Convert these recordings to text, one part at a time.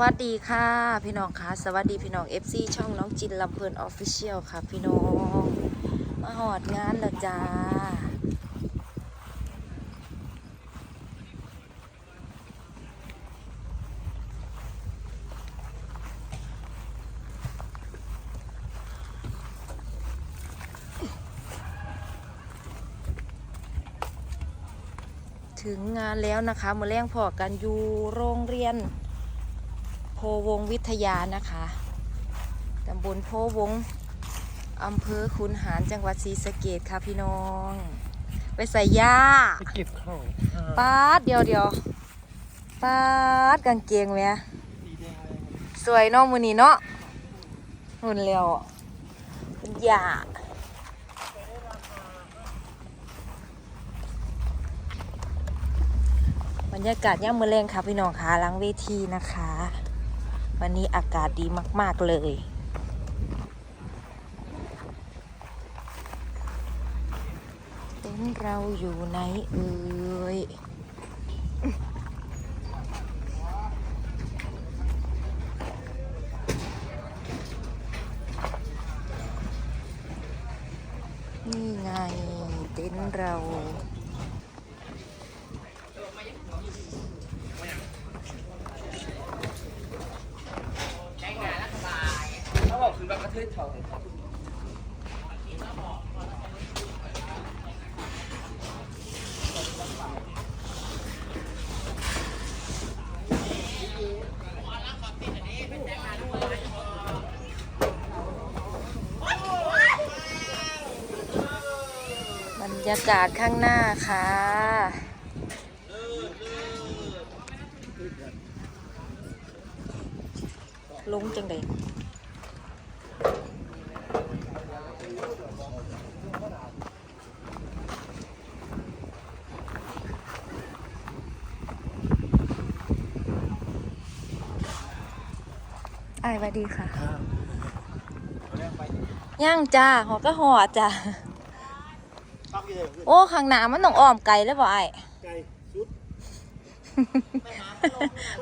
วัสดีค่ะ พี่น้องค่ะ สวัสดีพี่น้อง FC ช่องน้องจินลำเพลินออฟฟิเชียลค่ะ พี่น้อง มาหอดงานแล้วจ้า ถึงงานแล้วนะคะมือแรงพอกันอยู่โรงเรียน วงวิทยานะคะตำบลโพวงอำเภอคุนหารจังหวัดศรีสะเกดค่ะพี่น้อง ไปใส่ย่าไปเก็บข้าวปาดเดียวเดียวปาดกางเกงแหม่สวยเนาะมือนี้เนาะหุ่นเร็วเป็นย่าบรรยากาศย่ามมือแรงค่ะพี่น้องค่ะล้างเวทีนะคะ วันนี้อากาศดีมาก ๆ เลย เต็นเราอยู่ไหนเอ่ยนี่ไงเต็นท์เรา เขา บระเทยบรรยากาศข้างหน้าค่ะลงจังไดไอ้ายหวัสดีค่ะ ย่างจ้าหอก็หอจ้าปักอยู่เลยโอ้ข้างหน้ามันต้องอ้อมไกลแล้วบ่ไอ้ไก่ชุด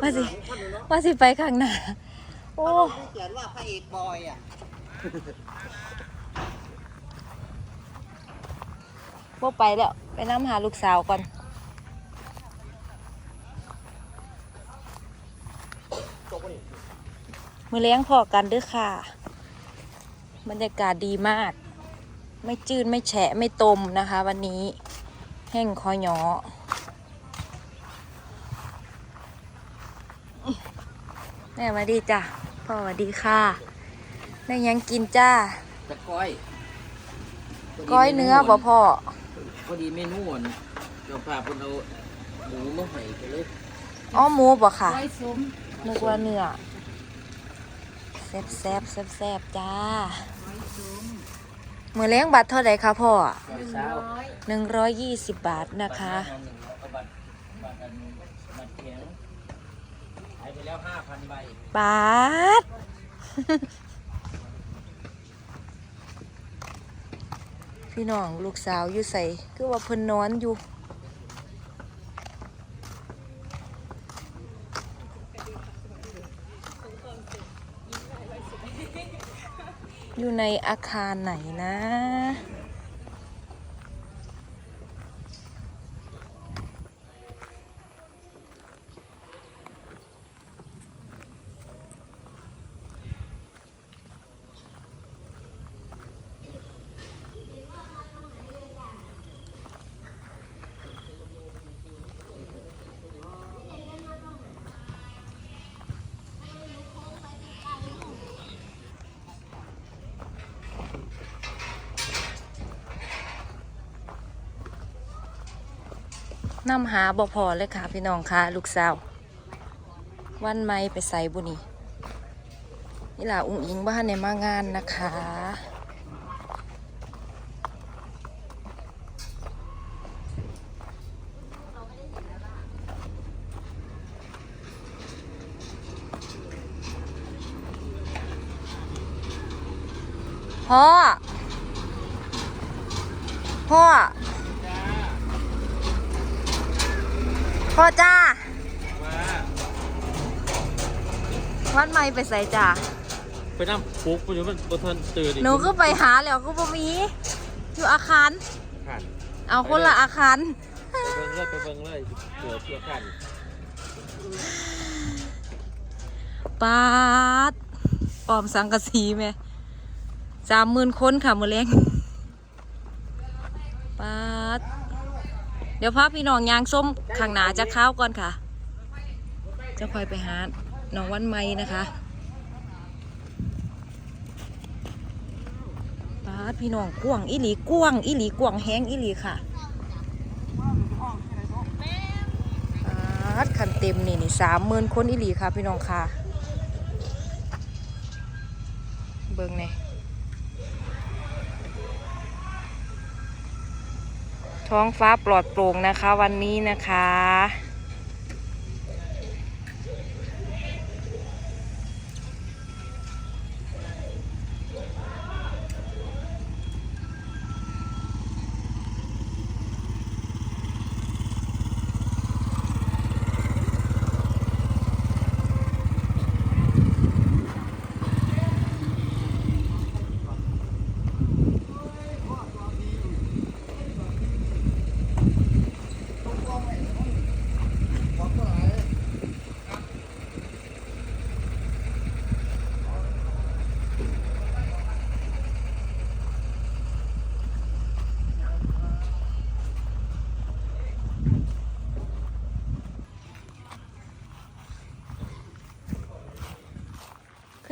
ว่าสิว่าสิไปข้างหน้าโอ้เขียนว่าพระเอกบอยอะบ่ไปแล้ว ไปน้ำหาลูกสาวก่อน มือเลี้ยงพอกันเด้อค่ะ บรรยากาศดีมาก ไม่จืดไม่แฉะไม่ตมนะคะ วันนี้แห้งคอหยอแม่สวัสดีจ้ะพ่อสวัสดีค่ะได้หยังกินจ้าตะก้อยก้อยเนื้อบ่พ่อพอดีเมนูอะเจ้าพาคนเอาหมูมาให้ไปเลยอ้อหมูบ่ค่ะนึกว่าเนื้อ แซ่บแซ่บแซ่บแซ่บจ้ามือเลี้ยงบัตรเท่าไหร่คะพ่อก้อยเช้าหนึ่งร้อยยี่สิบบาทนะคะขายไปแล้วห้าพันใบบาทพี่น้องลูกสาวอยู่ใส่คือว่าเพิ่นนอนอยู่ อยู่ในอาคารไหนนะ นำหาบ่พอเลยค่ะพี่น้องค่ะลูกสาว วันไม่ไปใส่บุนี่นี่ล่ะอุ้งอิงบ้านในมางานนะคะ พ่อ พ่อ พ่อจ้าวันใหม่ไปใส่จ้าไปนั่งปุ๊กไปอยู่มันบนทันตื่นหนูก็ไปหาแล้วก็บ่มี อยู่อาคารผ่านเอาคนละอาคาร ไปเบิ่งเลยไปเบิ่งเลยเหนือเชื่อกันปาดปลอมสังกะสีแม่สามหมื่นคนค่ะมือเล้งปาด เดี๋ยวพาพี่น้องยางส้มข้างหนาจะข้าวก่อนค่ะ จะคอยไปหาน้องวันไม้นะคะปาดพี่น้องกวงอีหลีกวงอีหลีกวงแห้งอีหลีค่ะปาดคันเต็มนี่นี่สามหมื่นคนอีหลีค่ะ พี่น้องค่ะ เบิ่งเนี่ย ท้องฟ้าปลอดโปร่งนะคะวันนี้นะคะ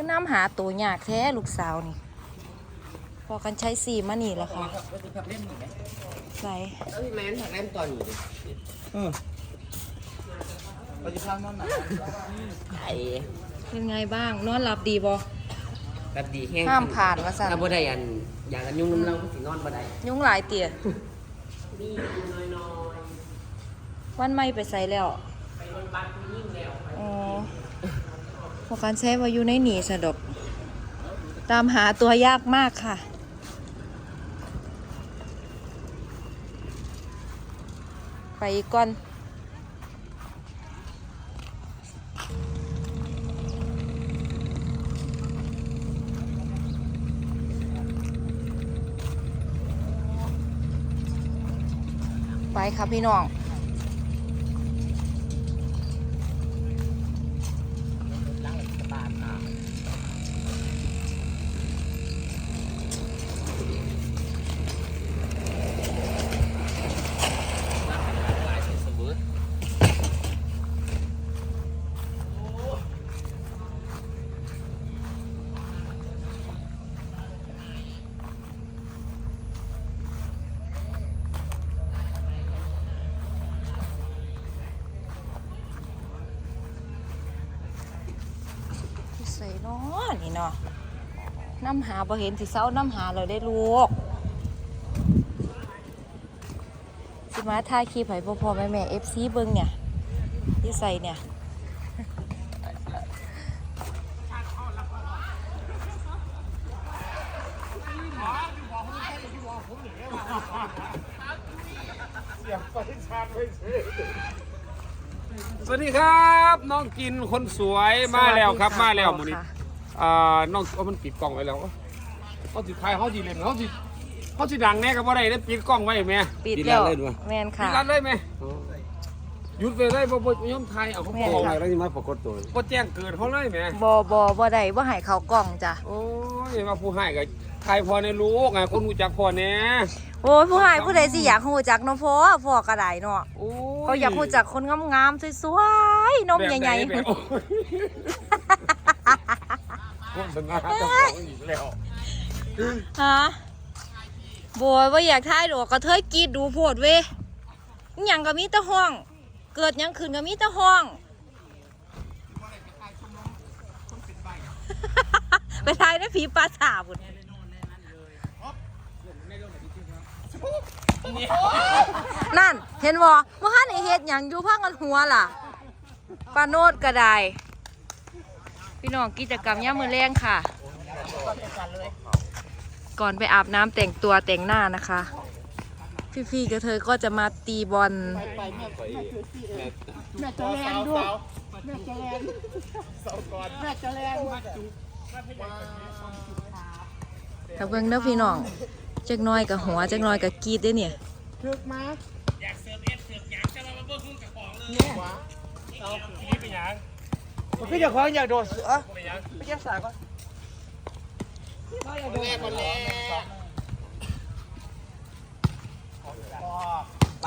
คือน้ำหาตัวยากแท้ลูกสาวนี่ พอกันใช้สีมานี่แหละค่ะก็คือขับเล่นหนึ่งไหมใส่แล้วพี่แมนถักเล่นตอนอยู่ดิปฏิภาณนั่นน่ะไอ้เป็นไงบ้าง นอนหลับดีบ่แบบดีแห้งห้ามผ่านว่าสั่นถ้าบ่ได้อันอยากกันยุ่งน้ำเราก็สินอนบ่ได้ยุงหลายเตี่ยมีน้อยวันไม่ไปใส่แล้วๆไปโรงพยาบาลผู้ยิ่งแล้วอ๋อ พอกันใช้วาอยูในหนีสะดก ตามหาตัวยากมากค่ะ ไปก่อนไปครับพี่น้องหลังบาลอะหลายเสมอ ใส่เนี่เนาะน้ำหาบ่เห็นสิเศร้าน้ำหาเลยได้ลูกสิมาถ่าคลิปให้พ่อพ่อแม่แม่เอฟซีเบิ่งเนี่ยที่ใส่เนี่ยสวัสดีครับ น้องกินคนสวยมาแล้วครับมาแล้วมูนี้ อ่าน้องเอามันปิดกล้องไว้แล้วเขาสิทายเขาสิเล่นเขาสิเขาสิดังแน่กับว่าไรได้ปิดกล้องไว้แม่ปิดแล้วแมนปิค่ะ ดรัดเลยไหมหยุดไปเลยบ่บ่ยอมไทยเอาเขาแม่บอกค่ะแล้วนี่มาปรากฏตัวบ่แจ้งเกิดเขาเลยแม่บอบอบอได้บ่ให้เขากล่องจ้ะ โอ้ยมาผู้ให้กับไทยพอในลูกไงคนรู้จักพอแน่โอ้ยผู้ให้ผู้ใดสิอยากฮู้จักเนาะพ่อพ่อก็ได้เนาะโอ้เขาอยากฮู้จักคนงามๆสวยๆนมแบบใหญ่แบบโอ้ย โฆษณาเจ้าของอีกแล้วฮะบอยว่าอยากถ่ายดอกกระเทยกรีดดูโพดเว้ยอิหยังก็มีแต่ห้อง เกิดหยังขึ้นก็มีแต่ห้อง ไปถ่ายในผีปลาสาบุญนั่น เห็นบ่ว่าฮันไอเฮ็ดหยังอยู่พังกันหัวล่ะปลาโนดก็ได้ พี่น้องกิจกรรมย่ามมือแรงค่ะ ก่อนไปอาบน้ำแต่งตัวแต่งหน้านะคะ พี่ๆกับเธอก็จะมาตีบอลแม่จะแรงด้วยแม่จะแรงเสาก่อนแม่จะแรงมาจุกถ้าเบิ่งเด้อพี่น้องจักหน้อยกับหัวจักหน้อยกับกรีดเด้อเนี่ยถึกมาอยากเสิร์ฟเอฟเสิร์ฟหยังจะมาเบิ่งหุ้นกับของเลยเนี่ยเอาทีนี้เป็นหยัง ผมพี่จะคว้างอยากโดดเสือเป็นหยังไปเก็บสายก่อนคนแรกคนแรก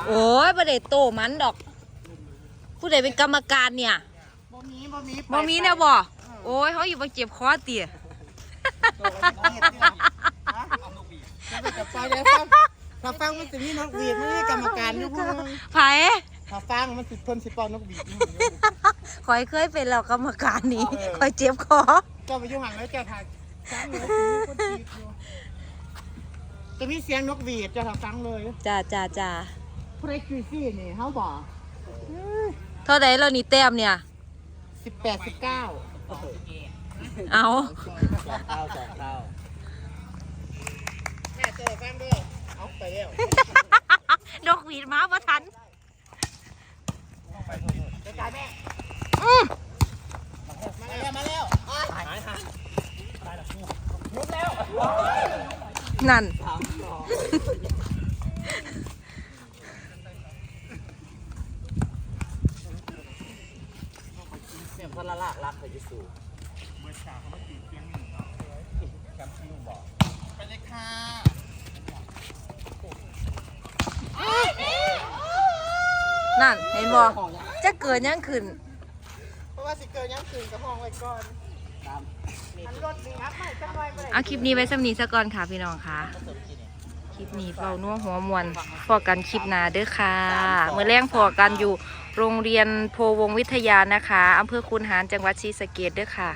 โอ้ยบ่ได้โตมันดอก ผู้ใดเป็นกรรมการเนี่ยบ่มีบ่มีบ่มีแนวบ่โอ้ยเขาอยู่บ่เจ็บคอเตี่ยถ้าจะไปได้ฟังถ้าฟังมันจะมีนกหวีดมันมีกรรมการอยู่พวกนึงไผถ้าฟังมันสิเพิ่นสิเป่านกหวีดอยู่ คอยเคยเป็นแล้วกรรมการนี้คอยเจ็บคอเจ้าไปอยู่ห่างแล้วเจ้าถ่ายฟังเลยสิมีคนจีบอยู่จะมีเสียงนกหวีดเจ้าถ้าฟังเลยจ้าจ้าจ้าผู้ใดคือซี่นี่เฮาบ่เท่าใดแล้วนี่แต้มเนี่ยสิบแปดสิบเก้าเอาสองข้าวสองข้าวแม่เจอฟังด้วยเอาไปแล้วดอกหวีดมาบ่ทันเดี๋ยวจ่ายแม่อือมาแล้วมาแล้ว นั่นเสียงพันละลากรักไปอยู่สูนั่น เห็นบ่จะเกิดยังขึ้น ราะว่าสิเกิดยังคืนกับห้องไว้ก่อนอันรถนี่ครับไม่จังไว้ไปเอาคลิปนี้ไว้สำนีซะก่อนค่ะพี่น้องค่ะ คลิปนี้เฝ้านัวหัวมวนพอกันคลิปหนาเด้อค่ะเมื่อแรงพอกันอยู่โรงเรียนโพวงวิทยานะคะอำเภอคุนหารจังหวัดศรีสะเกดเด้อค่ะ